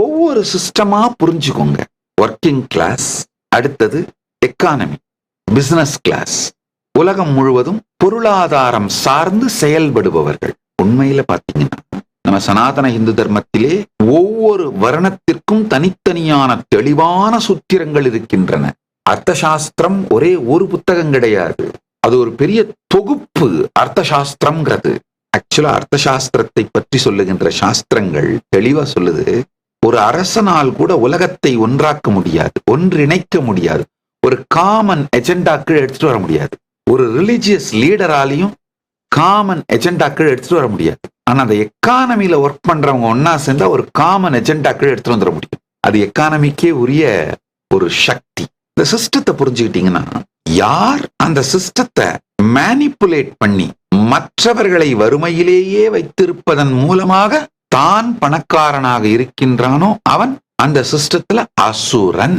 ஒவ்வொரு சிஸ்டமா புரிஞ்சுக்கோங்க. ஒர்க்கிங் கிளாஸ் அடுத்தது எக்கானமி பிசினஸ் கிளாஸ் உலகம் முழுவதும் பொருளாதாரம் சார்ந்து செயல்படுபவர்கள். உண்மையில பாத்தீங்கன்னா நம்ம சனாதன இந்து தர்மத்திலே ஒவ்வொரு வர்ணத்திற்கும் தனித்தனியான தெளிவான சூத்திரங்கள் இருக்கின்றன. அர்த்த சாஸ்திரம் ஒரே ஒரு புத்தகம் கிடையாது. அது ஒரு பெரிய தொகுப்பு அர்த்த சாஸ்திரம்ங்கிறது ஆக்சுவலா அர்த்த சாஸ்திரத்தை பற்றி சொல்லுகின்ற சாஸ்திரங்கள் தெளிவா சொல்லுது. ஒரு அரசனால் கூட உலகத்தை ஒன்றாக்க முடியாது ஒன்றிணைக்க முடியாது ஒரு காமன் எஜெண்டாக்கள் எடுத்துட்டு வர முடியாது. ஒரு ரிலிஜியஸ் லீடராலையும் காமன் எஜெண்டாக்கள் எடுத்துட்டு வர முடியாது. ஆனா அந்த எக்கானமில ஒர்க் பண்றவங்க ஒன்னா சேர்ந்தா ஒரு காமன் எஜெண்டாக்கள் எடுத்துட்டு வந்துட முடியும். அது எக்கானமிக்கே உரிய ஒரு சக்தி. இந்த சிஸ்டத்தை புரிஞ்சுக்கிட்டீங்கன்னா யார் அந்த சிஸ்டத்தை மேனிப்புலேட் பண்ணி மற்றவர்களை வறுமையிலேயே வைத்திருப்பதன் மூலமாக தான் பணக்காரனாக இருக்கின்றானோ அவன் அந்த சிஸ்டத்துல அசுரன்.